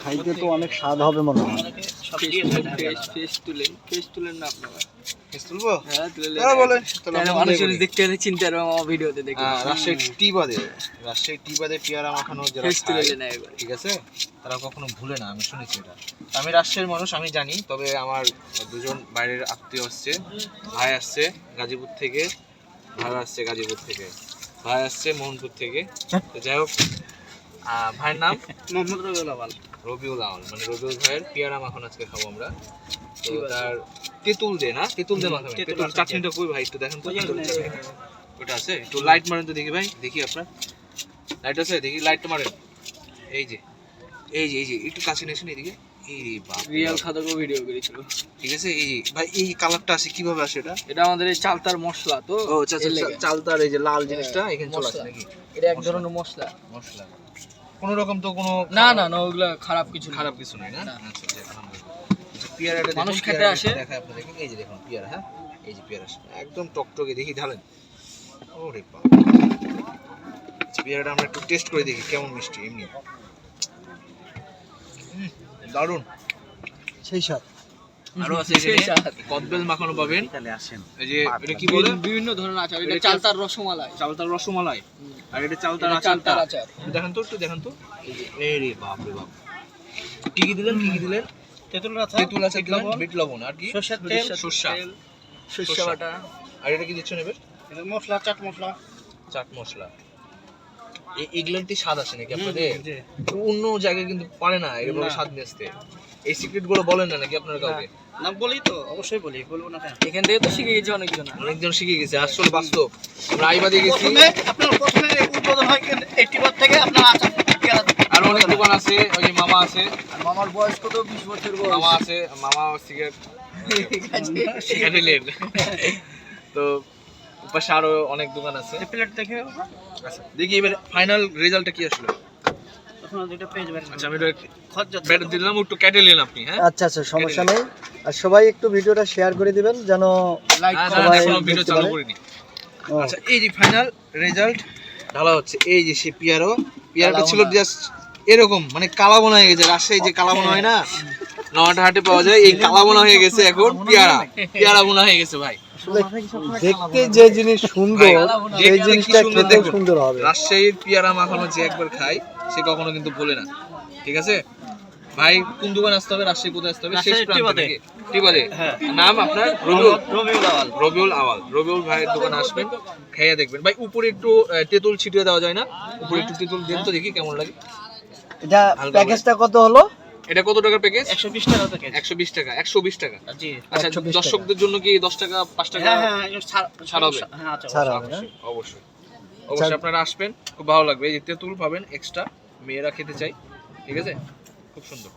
খাইতে তো অনেক স্বাদ হবে মনে হয়। হ্যাঁ তারা ঠিক আছে? কখনো ভুলে না আমি শুনেছি এটা। আমি রাজশাহীর মানুষ আমি জানি তবে আমার দুজন বাইরের আত্মীয় আসছে ভাই আসছে গাজীপুর থেকে ভাই আসছে গাজীপুর থেকে ভাই আসছে মোহনপুর থেকে। তো যাই হোক ভাইয়ের নাম? মোহাম্মদ রবিউল আওয়াল রবিউল আওয়াল মানে রবিউল ভাইয়ের পেয়ারা মাখন আজকে খাব আমরা। তো তার তেঁতুল দে না? তেঁতুল দে মাখাবে তেঁতুল চাটনিটা কই ভাই? একটু দেখেন তো। ওটা আছে। একটু লাইট মারেন তো দেখি ভাই। দেখি আপনার। লাইট আছে? দেখি লাইটটা মারেন। এই যে এই যে এই যে একটু কাছে নিয়ে আসেন এদিকে। এই রিয়েল বাপ। ভিডিও করেছিল। ঠিক আছে? এই ভাই এই কালারটা আসে কীভাবে আসে এটা? এটা আমাদের এই চালতার মশলা তো ও আচ্ছা এর লেগে। চালতার এই যে লাল জিনিসটা এখানে চলে আসে নাকি? এটা এক ধরনের মশলা। মশলা। কোনো রকম তো কোনো না না না ওগুলা খারাপ কিছু খারাপ কিছু নাই না? না। আচ্ছা পেয়ারাটা মানুষ খেতে আসে। আপনি আপনাদেরকে। এই যে দেখুন পেয়ারা হ্যাঁ? এই যে পেয়ারা একদম টকটকে দেখি ঢালেন। ওরে বাপ আচ্ছা, পেয়ারাটা আমরা একটু টেস্ট করে দেখি কেমন মিষ্টি এমনি। দারুণ দারুণ। সেই স্বাদ। আরও আছে এখানে। কদবেল মাখানো পাবেন। আসেন। এই যে এটা কি বলে? বিভিন্ন- ধরনের আচার। এটা এটা চালতার রসমালাই। চালতার রসমালাই। আর এটা চালতার চালতার আচার। দেখেন তো একটু দেখেন তো। এই রে বাপ রে বাপ। কি কি দিলেন কি কি দিলেন? তেঁতুল তেঁতুল বিট লবণ। আর কি? সরষের তেল। সর্ষা। সর্ষে। বাটা। আর এটা কি দিচ্ছেন এবার? মশলা চাট মশলা। চাট মশলা। এগুলোতে স্বাদ আসে নাকি আপনাদের? অন্য জায়গায় কিন্তু পারে না এভাবে স্বাদ নিয়ে আসতে। এই সিক্রেটগুলো বলেন না নাকি আপনারা কাউকে? না বলি তো অবশ্যই বলি বলব না এখান থেকে তো শিখে গেছি অনেক জন অনেকজন শিখে গেছে আসলে বাস্তব। আমরা আইবাদে গেছি। আপনার প্রথমে উদ্বোধন হয় এইটিবার থেকে আপনার আচার আর অনেক দোকান আছে ওই যে মামা আছে। আর মামার বয়স কত? বিশ বছর মামা আছে মামা সিগারেট ক্যাটেলের তো পাশে আরও অনেক দোকান আছে। প্লেট দেখে আচ্ছা দেখি এবার ফাইনাল রেজাল্টটা কি আসলো? আচ্ছা আমি এটা ব্যাট দিলাম একটু কেটে নিলেন আপনি হ্যাঁ? আচ্ছা আচ্ছা সমস্যা নেই। আর সবাই একটু ভিডিওটা শেয়ার করে দিবেন যেন লাইক না, না, সবাই ভিডিও চালু করিনি। আচ্ছা এই যে ফাইনাল রেজাল্ট ঢালা হচ্ছে। এই যে সে পিয়ারো পিয়ারোটা ছিল জাস্ট এরকম মানে কালাবোনা হয়ে গেছে রাজশাহী যে কালাবোনা হয় না নটা হাটে পাওয়া যায় এই কালা বোনা হয়ে গেছে এখন পিয়ারা। পিয়ারা বোনা হয়ে গেছে ভাই। দেখতে যে জিনিস সুন্দর দেখতে সেই জিনিসটা সুন্দর সুন্দর হবে। রাজশাহীর পিয়ারা মাখানো যে একবার খায় সে কখনো কিন্তু ভোলে না। ঠিক আছে? ভাই কোন দোকান আসতে হবে? রাজশাহী কোথায় আসতে হবে? শেষ প্রান্তে টিবাদে। হ্যাঁ। নাম আপনার? রবিউল। রবিউল আওয়াল। রবিউল আওয়াল। রবিউল ভাইয়ের দোকানে আসবেন খেয়ে দেখবেন। ভাই উপরে একটু তেঁতুল ছিটিয়ে দেওয়া যায় না? উপরে একটু তেঁতুল দেন তো দেখি কেমন লাগে। এটা প্যাকেজটা কত হলো? এটা কত টাকার প্যাকেজ? একশো বিশ টাকা থেকে একশো বিশ টাকা একশো বিশ টাকা। জি। আচ্ছা দর্শকদের জন্য কি দশ টাকা পাঁচ টাকা হ্যাঁ হ্যাঁ ছাড় ছাড় হবে? হ্যাঁ আচ্ছা ছাড় হবে অবশ্যই অবশ্যই। অবশ্যই আপনারা আসবেন খুব ভালো লাগবে। এই যে তেঁতুল পাবেন এক্সট্রা মেয়েরা খেতে চাই ঠিক আছে? খুব সুন্দর।